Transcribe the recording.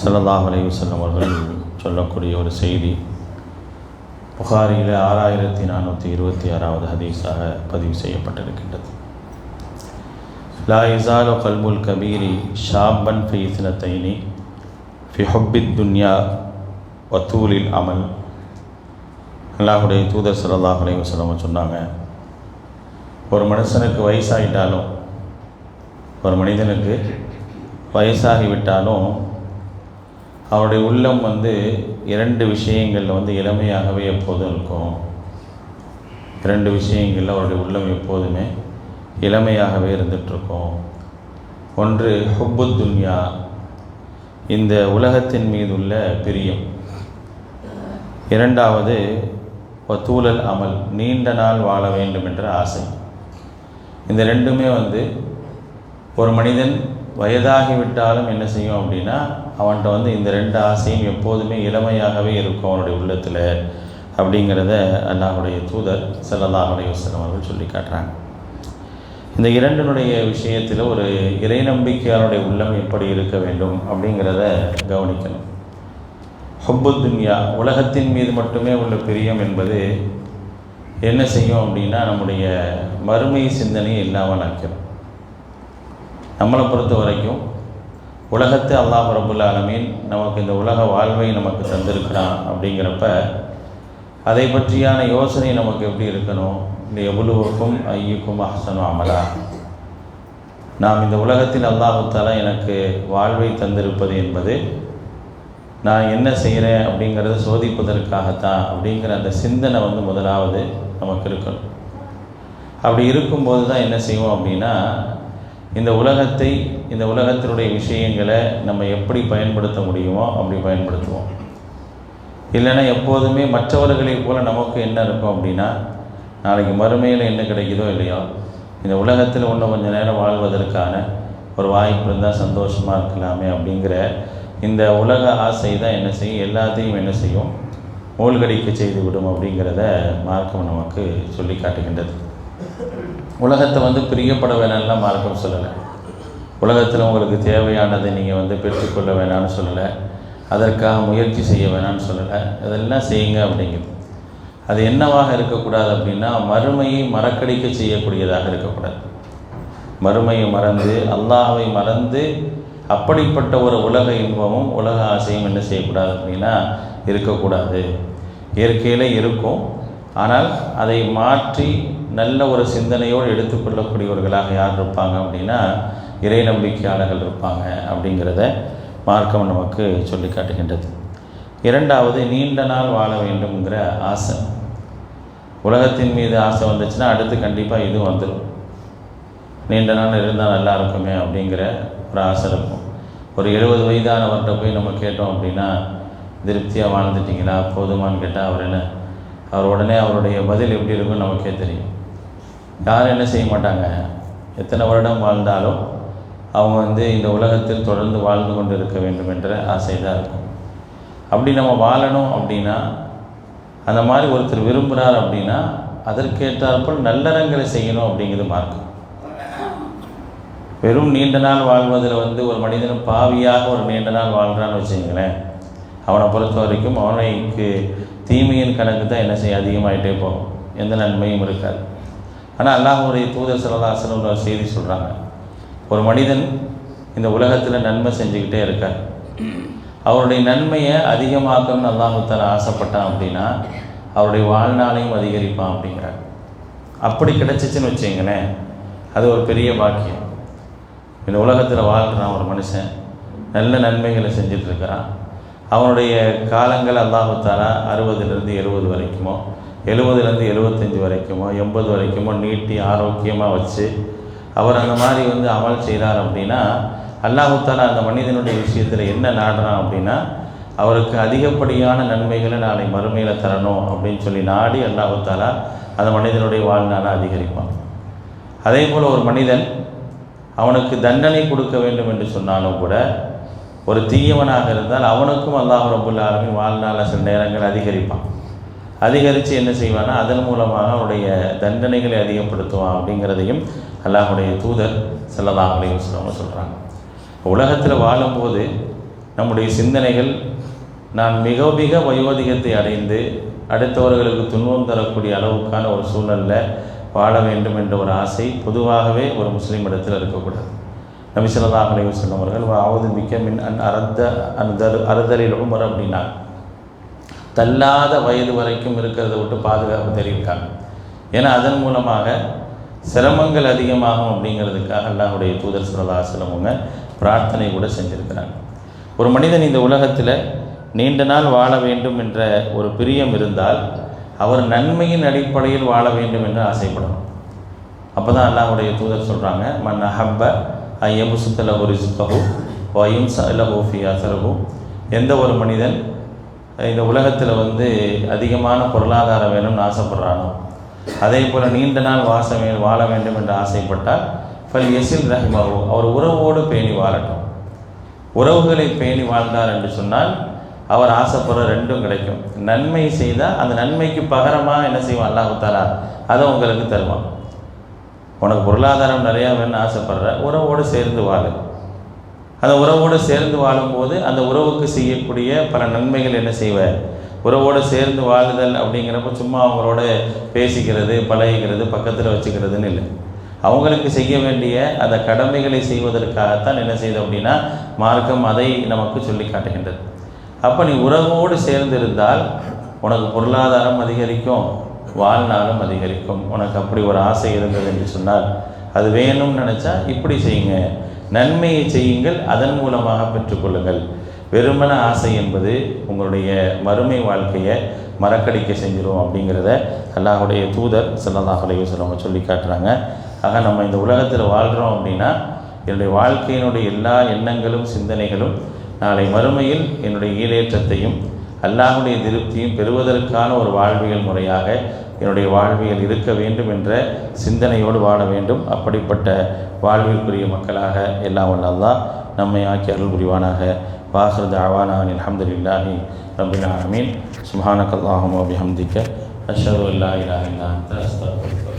ஸல்லல்லாஹு அலைஹி அவர்கள் சொல்லக்கூடிய ஒரு செய்தி. புகாரியில் ஆறாயிரத்தி நானூற்றி இருபத்தி ஆறாவது ஹதீஸாக பதிவு செய்யப்பட்டிருக்கின்றது. லா இசாலு கல்புல் கபீரி ஷாபன் ஃபி இஸ்னத்தைனி ஃபி ஹுப்பித் துன்யா வத்தூலில் அமல். அல்லாஹுடைய தூதர் சல்லாஹ் அலைஹி சொன்னாங்க ஒரு மனுஷனுக்கு வயசாகிட்டாலும் ஒரு மனிதனுக்கு வயசாகிவிட்டாலும் அவருடைய உள்ளம் வந்து இரண்டு விஷயங்களில் வந்து இளமையாகவே எப்போதும் இருக்கும். இரண்டு விஷயங்களில் அவருடைய உள்ளம் எப்போதுமே இளமையாகவே இருந்துகிட்ருக்கும் ஒன்று ஹுப்பு துன்யா. இந்த உலகத்தின் மீது உள்ள பிரியம். இரண்டாவது தூழல் அமல் நீண்ட நாள் வாழ வேண்டும் என்ற ஆசை. இந்த ரெண்டுமே வந்து ஒரு மனிதன் வயதாகிவிட்டாலும் என்ன செய்யும் அப்படின்னா அவன்கிட்ட வந்து இந்த ரெண்டு ஆசையும் எப்போதுமே இளமையாகவே இருக்கும் அவனுடைய உள்ளத்தில் அப்படிங்கிறத அல்லாஹுடைய தூதர் செல்லல்லாஹுடைய அலைஹி அவர்கள் சொல்லி காட்டுறாங்க. இந்த இரண்டினுடைய விஷயத்தில் ஒரு இறை நம்பிக்கையாளருடைய உள்ளம் எப்படி இருக்க வேண்டும் அப்படிங்கிறத கவனிக்கணும். ஹொப்பு துன்யா உலகத்தின் மீது மட்டுமே உள்ள பிரியம் என்பது என்ன செய்யும் அப்படின்னா நம்முடைய மறுமை சிந்தனையை இல்லாமல் ஆக்கிறோம் நம்மளை பொறுத்த வரைக்கும் உலகத்தை அல்லாஹ் ரபுல் ஆலமீன் நமக்கு இந்த உலக வாழ்வை நமக்கு தந்திருக்கிறான் அப்படிங்கிறப்ப அதை பற்றியான யோசனை நமக்கு எப்படி இருக்கணும்? இந்த எவ்வளவுக்கும் ஐயுக்கும் அஹ்சனும் அமலா. நாம் இந்த உலகத்தில் அல்லாஹுத்தாலா எனக்கு வாழ்வை தந்திருப்பது என்பது நான் என்ன செய்கிறேன் அப்படிங்கிறத சோதிப்பதற்காகத்தான் அப்படிங்கிற அந்த சிந்தனை வந்து முதலாவது நமக்கு இருக்கணும். அப்படி இருக்கும்போது தான் என்ன செய்வோம் அப்படின்னா இந்த உலகத்தை இந்த உலகத்தினுடைய விஷயங்களை நம்ம எப்படி பயன்படுத்த முடியுமோ அப்படி பயன்படுத்துவோம். இல்லைன்னா எப்போதுமே மற்றவர்களைப் போல் நமக்கு என்ன இருக்கும் அப்படின்னா நாளைக்கு மறுமையில் என்ன கிடைக்குதோ இல்லையோ இந்த உலகத்தில் இன்னும் கொஞ்சம் நேரம் வாழ்வதற்கான ஒரு வாய்ப்பு இருந்தால் சந்தோஷமாக இருக்கலாமே அப்படிங்கிற இந்த உலக ஆசை தான் என்ன செய்யும் எல்லாத்தையும் என்ன செய்யும் மூழ்கடிக்க செய்து விடும் அப்படிங்கிறத மார்க்கம் நமக்கு சொல்லி காட்டுகின்றது. உலகத்தை வந்து பிரியப்பட வேணாம்லாம் மார்க்கம் சொல்லலை. உலகத்தில் உங்களுக்கு தேவையானதை நீங்கள் வந்து பெற்றுக்கொள்ள வேணாம்னு சொல்லலை. அதற்காக முயற்சி செய்ய வேணாம்னு சொல்லலை. அதெல்லாம் செய்யுங்க அப்படிங்குது. அது என்னவாக இருக்கக்கூடாது அப்படின்னா மறுமையை மறக்கடிக்க செய்யக்கூடியதாக இருக்கக்கூடாது. மறுமையை மறந்து அல்லாஹை மறந்து அப்படிப்பட்ட ஒரு உலக இன்பமும் உலக ஆசையும் என்ன செய்யக்கூடாது அப்படின்னா இருக்கக்கூடாது. இயற்கையில் இருக்கும். ஆனால் அதை மாற்றி நல்ல ஒரு சிந்தனையோடு எடுத்துக்கொள்ளக்கூடியவர்களாக யார் இருப்பாங்க அப்படின்னா இறை நம்பிக்கையாளர்கள் இருப்பாங்க அப்படிங்கிறத மார்க்கம் நமக்கு சொல்லி காட்டுகின்றது. இரண்டாவது நீண்ட நாள் வாழ வேண்டும்ங்கிற ஆசை. உலகத்தின் மீது ஆசை வந்துச்சுன்னா அடுத்து கண்டிப்பாக இது வந்துடும் நீண்ட நாள் இருந்தால் நல்லா இருக்குமே அப்படிங்கிற ஒரு ஆசை இருக்கும். ஒரு எழுபது வயதானவர்கிட்ட போய் நம்ம கேட்டோம் அப்படின்னா திருப்தியாக வாழ்ந்துட்டிங்களா? போதுமான்னு கேட்டால் அவர் என்ன? அவர் உடனே அவருடைய பதில் எப்படி இருக்குன்னு நமக்கே தெரியும். யாரும் என்ன செய்ய மாட்டாங்க. எத்தனை வருடம் வாழ்ந்தாலும் அவங்க வந்து இந்த உலகத்தில் தொடர்ந்து வாழ்ந்து கொண்டு இருக்க வேண்டும் என்ற ஆசை தான் இருக்கும். அப்படி நம்ம வாழணும் அப்படின்னா அந்த மாதிரி ஒருத்தர் விரும்புகிறார் அப்படின்னா அதற்கேற்றாற்போல் நல்லறங்களை செய்யணும் அப்படிங்கிறது மார்க்கம் வெறும் நீண்ட நாள் வாழ்வதில் வந்து ஒரு மனிதனும் பாவியாக ஒரு நீண்ட நாள் வாழ்கிறான்னு வச்சுங்களேன் அவனை பொறுத்த வரைக்கும் அவனுக்கு தீமையின் கணக்கு தான் என்ன செய்ய அதிகமாகிட்டே போகும். எந்த நன்மையும் இருக்காது. ஆனால் அல்லாஹுடைய தூதர் சலதாசனம் ஒரு செய்தி சொல்கிறாங்க ஒரு மனிதன் இந்த உலகத்தில் நன்மை செஞ்சுக்கிட்டே இருக்கார். அவருடைய நன்மையை அதிகமாக்கணும்னு அல்லாஹுத்தால ஆசைப்பட்டான் அப்படின்னா அவருடைய வாழ்நாளையும் அதிகரிப்பான் அப்படிங்கிறார். அப்படி கிடச்சிச்சின்னு வச்சிங்களேன் அது ஒரு பெரிய பாக்கியம். இந்த உலகத்தில் வாழ்கிறான் ஒரு மனுஷன் நல்ல நன்மைகளை செஞ்சிட்ருக்கிறான் அவனுடைய காலங்கள் அல்லாஹுத்தாலா அறுபதுலேருந்து எழுபது வரைக்குமோ எழுபதுலேருந்து எழுபத்தஞ்சி வரைக்குமோ எண்பது வரைக்குமோ நீட்டி ஆரோக்கியமாக வச்சு அவர் அந்த மாதிரி வந்து அமல் செய்கிறார் அப்படின்னா அல்லாஹுத்தாலா அந்த மனிதனுடைய விஷயத்தில் என்ன நாடுறான் அப்படின்னா அவருக்கு அதிகப்படியான நன்மைகளை நாளை மறுமையில் தரணும் அப்படின்னு சொல்லி நாடி அல்லாஹுத்தாலா அந்த மனிதனுடைய வாழ்நாளை அதிகரிப்பான். அதே போல் ஒரு மனிதன் அவனுக்கு தண்டனை கொடுக்க வேண்டும் என்று சொன்னாலும் கூட ஒரு தீயவனாக இருந்தால் அவனுக்கும் அல்லாஹ் ரபுல்லாலுமே வாழ்நாளை வாழ்நாள சில நேரங்கள் அதிகரிப்பான். அதிகரித்து என்ன செய்வான்னா அதன் மூலமாக அவருடைய தண்டனைகளை அதிகப்படுத்துவான் அப்படிங்கிறதையும் அல்லாஹுடைய தூதர் செல்லலாம் அப்படின்னு வஸல்லம் சொல்கிறாங்க உலகத்தில் வாழும்போது நம்முடைய சிந்தனைகள் நான் மிக மிக வயோதிகத்தை அடைந்து அடுத்தவர்களுக்கு துன்பம் தரக்கூடிய அளவுக்கான ஒரு சூழலில் வாழ வேண்டும் என்ற ஒரு ஆசை பொதுவாகவே ஒரு முஸ்லீம் இடத்தில் இருக்கக்கூடாது. நபி ஸல்லல்லாஹு அவர்கள் ஆவது மிக்க மின் அன் அறுத்த அனுதல் அறுதலில் உமர் அப்படின்னா தள்ளாத வயது வரைக்கும் இருக்கிறத விட்டு பாதுகாப்பு தெரிவிக்காங்க ஏன்னா அதன் மூலமாக சிரமங்கள் அதிகமாகும் அப்படிங்கிறதுக்காக அல்லாஹுடைய தூதர் ஸல்லல்லாஹு பிரார்த்தனை கூட செஞ்சுருக்கிறாங்க. ஒரு மனிதன் இந்த உலகத்தில் நீண்ட நாள் வாழ வேண்டும் என்ற ஒரு பிரியம் இருந்தால் அவர் நன்மையின் அடிப்படையில் வாழ வேண்டும் என்று ஆசைப்படணும். அப்போ தான் அல்லாஹுடைய தூதர் சொல்கிறாங்க மன் அஹப்ப ஐயபுசுத்தலஹு ரிஸ்கஹு வயும்ச லஹு ஃபி எந்த ஒரு மனிதன் இந்த உலகத்தில் வந்து அதிகமான பொருளாதாரம் வேணும்னு ஆசைப்படுறானோ அதே போல் நீண்ட நாள் வாச வே வாழ வேண்டும் என்று ஆசைப்பட்டால் ஃபல் எசில் ரஹ்மாவோ அவர் உறவோடு பேணி வாழட்டும். உறவுகளை பேணி வாழ்ந்தார் என்று சொன்னால் அவர் ஆசைப்படுற ரெண்டும் கிடைக்கும். நன்மை செய்தால் அந்த நன்மைக்கு பகரமாக என்ன செய்வான்? அல்லாஹு அதை உங்களுக்கு தருவான். உனக்கு பொருளாதாரம் நிறையா வேணும்னு ஆசைப்படுற உறவோடு சேர்ந்து வாழு. அந்த உறவோடு சேர்ந்து வாழும்போது அந்த உறவுக்கு செய்யக்கூடிய பல நன்மைகள் என்ன செய்வ உறவோடு சேர்ந்து வாழுதல் அப்படிங்கிறப்ப சும்மா அவங்களோட பேசிக்கிறது பழகிக்கிறது பக்கத்தில் வச்சுக்கிறதுன்னு இல்லை. அவங்களுக்கு செய்ய வேண்டிய அந்த கடமைகளை செய்வதற்காகத்தான் என்ன செய்யுது அப்படின்னா மார்க்கம் அதை நமக்கு சொல்லி காட்டுகின்றது. அப்போ நீ உறவோடு சேர்ந்து இருந்தால் உனக்கு பொருளாதாரம் அதிகரிக்கும் வாழ்நாளும் அதிகரிக்கும். உனக்கு அப்படி ஒரு ஆசை இருந்தது என்று சொன்னால் அது வேணும்னு நினச்சா இப்படி செய்யுங்க. நன்மையை செய்யுங்கள் அதன் மூலமாக பெற்றுக்கொள்ளுங்கள். வெறுமன ஆசை என்பது உங்களுடைய மறுமை வாழ்க்கையை மறக்கடிக்க செஞ்சிடும் அப்படிங்கிறத அல்லாஹுடைய தூதர் ஸல்லல்லாஹு அலைஹி சொல்லி காட்டுறாங்க. ஆக நம்ம இந்த உலகத்தில் வாழ்கிறோம் அப்படின்னா என்னுடைய வாழ்க்கையினுடைய எல்லா எண்ணங்களும் சிந்தனைகளும் நாளை மறுமையில் என்னுடைய ஈடேற்றத்தையும் அல்லாஹுடைய திருப்தியும் பெறுவதற்கான ஒரு வாழ்வியல் முறையாக என்னுடைய வாழ்வியல் இருக்க வேண்டும் என்ற சிந்தனையோடு வாழ வேண்டும். அப்படிப்பட்ட வாழ்விற்குரிய மக்களாக எல்லாம் வல்ல நம்மை ஆக்கி அருள் புரிவானாக. வாஹர் அவானான் அல்ஹம்துலில்லாஹி ரபில் ஆலமீன். சுப்ஹானக்கல்லாஹும்ம வபிஹம்திக அஷ்ஹது அல்லா இலாஹா இல்லா அன்த. அஸ்தக்ஃபிருக்க.